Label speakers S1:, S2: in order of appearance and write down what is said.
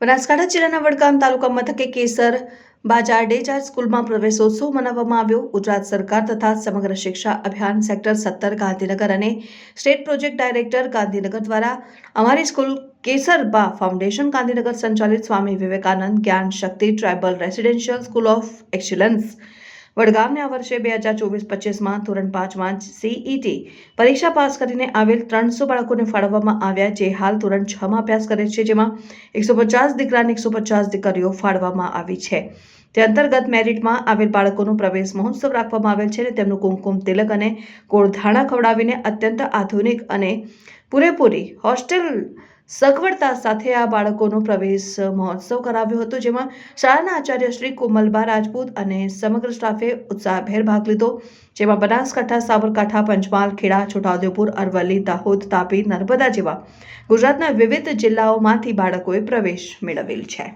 S1: બનાસકાંઠા જિલ્લાના વડગામ તાલુકા મથકે કેસર બાજાર ડેજાર સ્કૂલમાં પ્રવેશોત્સવ મનાવવામાં આવ્યો. ગુજરાત સરકાર તથા સમગ્ર શિક્ષા અભિયાન સેક્ટર સત્તર ગાંધીનગર અને સ્ટેટ પ્રોજેક્ટ ડાયરેક્ટર ગાંધીનગર દ્વારા અમારી સ્કૂલ કેસરબા ફાઉન્ડેશન ગાંધીનગર સંચાલિત Swami Vivekananda Gyan Shakti tribal residential school of excellence વડગામને આ વર્ષે બે હજાર ચોવીસ પચીસમાં ધોરણ પાંચમાં સીઈટી પરીક્ષા પાસ કરીને આવેલ ત્રણસો બાળકોને ફાળવવામાં આવ્યા જે હાલ ધોરણ છમાં અભ્યાસ કરે છે, જેમાં એકસો પચાસ દીકરા અને એકસો પચાસ દીકરીઓ ફાળવવામાં આવી છે. તે અંતર્ગત મેરિટમાં આવેલ બાળકોનો પ્રવેશ મહોત્સવ રાખવામાં આવેલ છે અને તેમનું કુમકુમ તિલક અને કોળધાણા ખવડાવીને અત્યંત આધુનિક અને પૂરેપૂરી હોસ્ટેલ સગવડતા સાથે આ બાળકોનો પ્રવેશ મહોત્સવ કરાવ્યો હતો, જેમાં શાળાના આચાર્ય શ્રી કોમલબા રાજપૂત અને સમગ્ર સ્ટાફે ઉત્સાહભેર ભાગ લીધો, જેમાં બનાસકાંઠા, સાબરકાંઠા, પંચમહાલ, ખેડા, છોટાઉદેપુર, અરવલ્લી, દાહોદ, તાપી, નર્મદા જેવા ગુજરાતના વિવિધ જિલ્લાઓમાંથી બાળકોએ પ્રવેશ મેળવેલ છે.